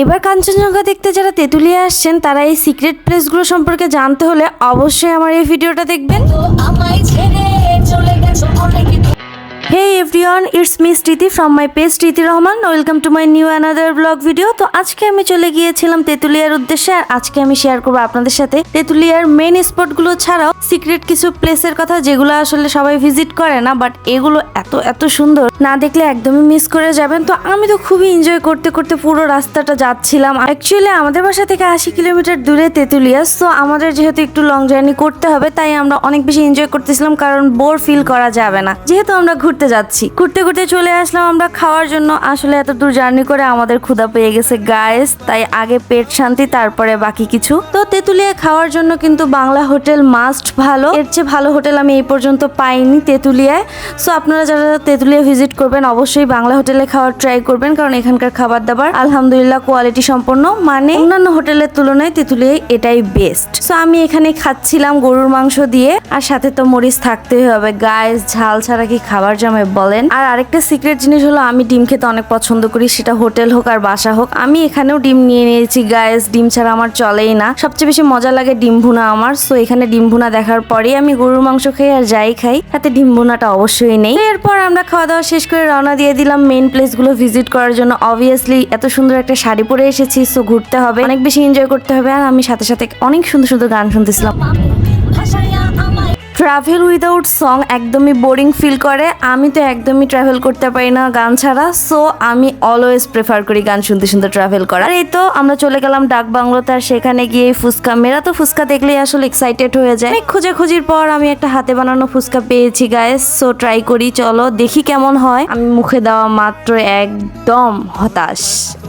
এবার কাঞ্চনজঙ্ঘা দেখতে যারা তেঁতুলিয়া আসছেন, তারা এই সিক্রেট প্লেসগুলো সম্পর্কে জানতে হলে অবশ্যই আমার এই ভিডিওটা দেখবেন। আমায় ছেড়ে everyone it's me Smriti from my page Smriti Rahman welcome to my new another blog video তো আজকে আমি চলে গিয়েছিলাম তেঁতুলিয়ার উদ্দেশ্যে আর আজকে আমি শেয়ার করব আপনাদের সাথে তেঁতুলিয়ার মেন স্পটগুলো ছাড়াও সিক্রেট কিছু প্লেসের কথা যেগুলো আসলে সবাই ভিজিট করে না বাট এগুলো এত এত সুন্দর। না দেখলে একদমই মিস করে যাবেন। তো আমি তো খুবই এনজয় করতে করতে পুরো রাস্তাটা যাচ্ছিলাম। অ্যাকচুয়ালি আমাদের বাসা থেকে আশি কিলোমিটার দূরে তেঁতুলিয়া তো আমাদের যেহেতু একটু লং জার্নি করতে হবে, তাই আমরা অনেক বেশি এনজয় করতেছিলাম, কারণ বোর ফিল করা যাবে না। যেহেতু আমরা ঘুরতে যাচ্ছি। ঘুরতে ঘুরতে চলে আসলাম আমরা খাওয়ার জন্য। আসলে এত দূর জার্নি করে আমাদের ক্ষুধা পেয়ে গেছে গায়েস তাই আগে পেট শান্তি, তারপরে বাকি কিছু। তো তেঁতুলিয়া খাওয়ার জন্য কিন্তু বাংলা হোটেল মাস্ট ভালো। এর চেয়ে ভালো হোটেল আমি এই পর্যন্ত পাইনি তেঁতুলিয়ায়। সো আপনারা যারা তেঁতুলিয়া ভিজিট করবেন, অবশ্যই বাংলা হোটেলে খাওয়ার ট্রাই করবেন, কারণ এখানকার খাবার দাবার আলহামদুলিল্লাহ কোয়ালিটি সম্পন্ন। মানে অন্যান্য হোটেলের তুলনায় তেঁতুলিয়ায় এটাই বেস্ট সো আমি এখানে খাচ্ছিলাম গরুর মাংস দিয়ে। আর সাথে তো মরিচ থাকতেই হবে। গায়েস ঝাল ছাড়া কি খাবার জমে? বলেন। আর আরেকটা সিক্রেট জিনিস হলো, আমি ডিম খেতে অনেক পছন্দ করি, সেটা হোটেল হোক আর বাসা হোক। আমি এখানেও ডিম নিয়ে নিয়েছি গায়েস ডিম ছাড়া আমার চলেই না। সবচেয়ে বেশি মজা লাগে ডিম ভুনা আমার সো এখানে ডিম ভুনা দেখার পরেই আমি গরুর মাংস খাই আর যাই খাই, তাতে ডিম ভুনাটা অবশ্যই নেই। এরপর আমরা খাওয়া দাওয়া শেষ করে রওনা দিয়ে দিলাম মেন প্লেসগুলো ভিজিট করার জন্য। অবভিয়াসলি এত সুন্দর একটা শাড়ি পরে এসেছি সো ঘুরতে হবে, অনেক বেশি এনজয় করতে হবে। আর আমি সাথে সাথে অনেক সুন্দর সুন্দর গান শুনতেছিলাম। ট্রাভেল উইদাউট সং একদমই বোরিং ফিল করে। আমি তো একদমই ট্রাভেল করতে পারি না গান ছাড়া। সো আমি অলওয়েজ প্রেফার করি গান শুনতে শুনতে ট্রাভেল করা। আর এই তো আমরা চলে গেলাম ডাক বাংলোতে আর সেখানে গিয়ে ফুচকা। মেয়েরা তো ফুচকা দেখলেই আসলে এক্সাইটেড হয়ে যায়। অনেক খোঁজাখুঁজির পর আমি একটা হাতে বানানো ফুচকা পেয়েছি গায়ে সো ট্রাই করি, চলো দেখি কেমন হয়। আমি মুখে দেওয়া মাত্র একদম হতাশ।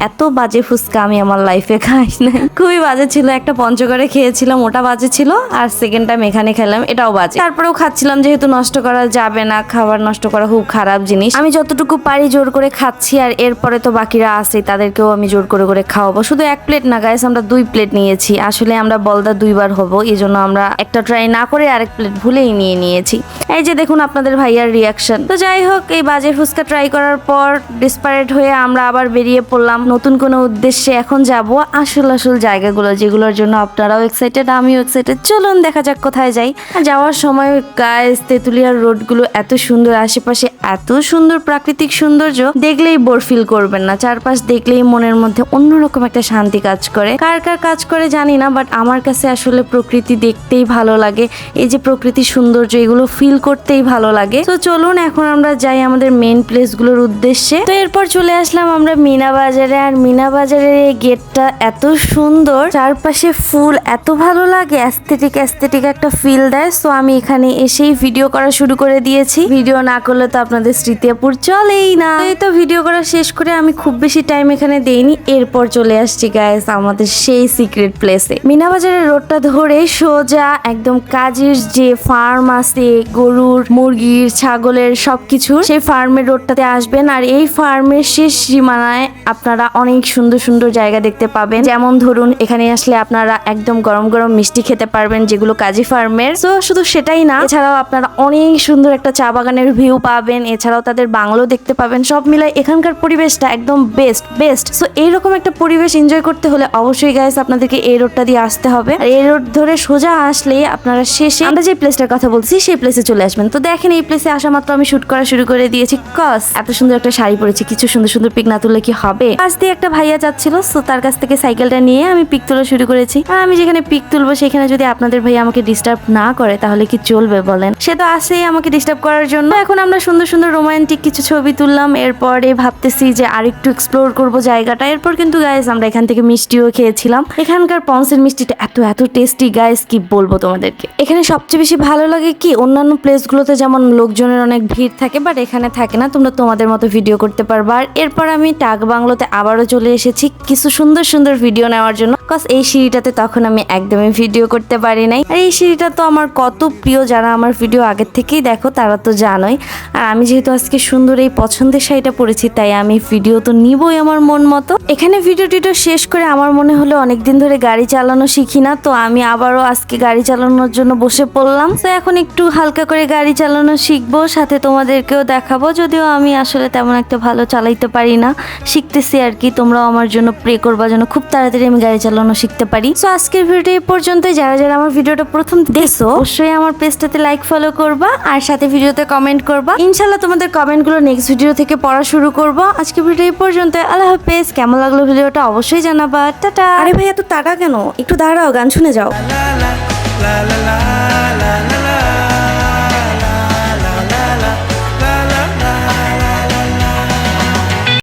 এত বাজে ফুচকা আমি আমার লাইফে খাই না খুবই বাজে ছিল। একটা পঞ্চগড়ে খেয়েছিলাম, ওটা বাজে ছিল। আর সেকেন্ড টাইম এখানে খেলাম, এটাও বাজে। তারপরেও খাচ্ছিলাম, যেহেতু নষ্ট করা যাবে না, খাবার নষ্ট করা খুব খারাপ জিনিস। আমি যতটুকু পারি জোর করে খাচ্ছি, আর এরপরে তো বাকিরা আছে তাদেরকেও আমি জোর করে করে খাওয়াবো। শুধু এক প্লেট না গাইস আমরা দুই প্লেট নিয়েছি। আসলে আমরা বলদা দুইবার হব এই জন্য আমরা একটা ট্রাই না করে আরেক প্লেট ভুলেই নিয়ে নিয়েছি। এই যে দেখুন আপনাদের ভাইয়ার রিয়াকশন তো যাই হোক, এই বাজে ফুচকা ট্রাই করার পর ডিসপারেট হয়ে আমরা আবার বেরিয়ে পড়লাম। নতুন কোনো উদ্দেশ্যে এখন যাব। আসল আসল জায়গাগুলো, যেগুলোর জন্য আপনারাও এক্সাইটেড আমিও এক্সাইটেড চলুন দেখা যাক কোথায় যাই। যাওয়ার সময় গায়েস তেঁতুলিয়ার রোডগুলো এত সুন্দর, আশেপাশে এত সুন্দর প্রাকৃতিক সৌন্দর্য, দেখলেই বোর ফিল করবেন না। চারপাশ দেখলেই মনের মধ্যে অন্যরকম একটা শান্তি কাজ করে। কার কার কাজ করে জানি না বাট আমার কাছে আসলে প্রকৃতি দেখতেই ভালো লাগে। এই যে প্রকৃতির সৌন্দর্য, এগুলো ফিল করতেই ভালো লাগে। তো চলুন, এখন আমরা যাই আমাদের মেন প্লেসগুলোর উদ্দেশ্যে। তো এরপর চলে আসলাম আমরা মিনা বাজারে আর মিনা বাজারের এই গেটটা এত সুন্দর, চারপাশে ফুল, এত ভালো লাগে। অ্যাস্থেটিক অ্যাস্থেটিক একটা ফিল দেয়। সো আমি এখানে এসেই ভিডিও করা শুরু করে দিয়েছি। ভিডিও না করলে তো আপনাদের স্মৃতিপুর চলেই না। এই তো ভিডিও করা শেষ করে আমি খুব বেশি টাইম এখানে দেইনি। এরপর চলে আসছি গায়েস আমাদের সেই সিক্রেট প্লেসে মিনা বাজারের রোডটা ধরে সোজা একদম কাজের যে ফার্ম আছে, গরুর, মুরগির, ছাগলের সবকিছুর সেই ফার্মের রোডটাতে আসবেন। আর এই ফার্মের শেষ সীমানায় আপনারা অনেক সুন্দর সুন্দর জায়গা দেখতে পাবেন। যেমন ধরুন, এখানে আসলে আপনারা একদম গরম গরম মিষ্টি খেতে পারবেন যেগুলো কাজী ফার্মের তো শুধু সেটাই না? এছাড়াও আপনারা অনেক সুন্দর একটা চা বাগানের ভিউ পাবেন, এছাড়াও তাদের বাংলো দেখতে পাবেন, সব মিলাই এখানকার পরিবেশটা একদম বেস্ট বেস্ট সো এইরকম একটা পরিবেশ এনজয় করতে হলে অবশ্যই গাইস আপনাদেরকে এই রোডটা দিয়ে আসতে হবে। আর এই রোড ধরে সোজা আসলে আপনারা শেষে আমরা যে প্লেসটার কথা বলছি, সেই প্লেসে চলে আসবেন। তো দেখেন এই প্লেসে আসা মাত্র আমি শুট করা শুরু করে দিয়েছি। কস এত সুন্দর একটা শাড়ি পরেছি, কিছু সুন্দর সুন্দর পিক না তুললে কি হবে? পাশ দিয়ে একটা ভাইয়া যাচ্ছিল সো তার কাছ থেকে সাইকেলটা নিয়ে আমি পিক তোলা শুরু করেছি। আর আমি যেখানে পিক তুলবো, সেখানে যদি আপনাদের ভাইয়া আমাকে ডিস্টার্ব না করে, তাহলে কি চলবে বলেন? সে তো আসেই আমাকে ডিস্টার্ব করার জন্য। এখন আমরা সুন্দর সুন্দর রোমান্টিক কিছু ছবি তুললাম। এরপরে ভাবতেছি যে আরেকটু এক্সপ্লোর করব জায়গাটা। এরপর কিন্তু গাইস আমরা এখান থেকে মিষ্টিও খেয়েছিলাম। এখানকার পন্সের মিষ্টিটা এত এত টেস্টি গাইস কি বলব তোমাদেরকে? এখানে সবচেয়ে বেশি ভালো লাগে কি, অন্যান্য প্লেসগুলোতে যেমন লোকজনের অনেক ভিড় থাকে বাট এখানে থাকে না। তোমরা তোমাদের মতো ভিডিও করতে পারবা। আর এরপর আমি টাক বাংলোতে আবারও চলে এসেছি। কিছু সুন্দর সুন্দর ভিডিও নেওয়ার জন্য। কজ এই সিঁড়িটাতে তখন আমি একদমই ভিডিও করতে পারি নাই। আর এই সিঁড়িটা তো আমার কত প্রিয়, যারা আমার ভিডিও আগের থেকেই দেখো, তারা তো জানোই। আর আমি যেহেতু আজকে সুন্দর এই পছন্দের শাড়িটা পরেছি, তাই আমি ভিডিও তো নিবই আমার মন মতো। এখানে ভিডিও টিডিও শেষ করে আমার মনে হলো অনেকদিন ধরে গাড়ি চালানো শিখি না, তো আমি আবারও আজকে গাড়ি চালানোর জন্য বসে পড়লাম। তো এখন একটু হালকা করে গাড়ি চালানো শিখব, সাথে তোমাদেরকেও দেখাবো, যদিও আমি আসলে তেমন একটা ভালো চালাইতে পারি না। শিখতেছি আর কি, তোমরাও আমার জন্য প্রে করবা যেন খুব তাড়াতাড়ি আমি গাড়ি চালানো শিখতে পারি সো আজকের ভিডিওটা এই পর্যন্ত যারা যারা আমার ভিডিওটা প্রথম দেখছ অবশ্যই আমার পেজটাতে লাইক ফলো করবা আর সাথে ভিডিওতে কমেন্ট করবা ইনশাল্লাহ তোমাদের কমেন্টগুলো নেক্সট ভিডিও থেকে পড়া শুরু করব আজকে ভিডিও এই পর্যন্ত আল্লাহ হাফেজ কেমন লাগল ভিডিওটা অবশ্যই জানাবা টাটা আরে ভাই এত টাকা কেন একটু দাঁড়াও গান শুনে যাও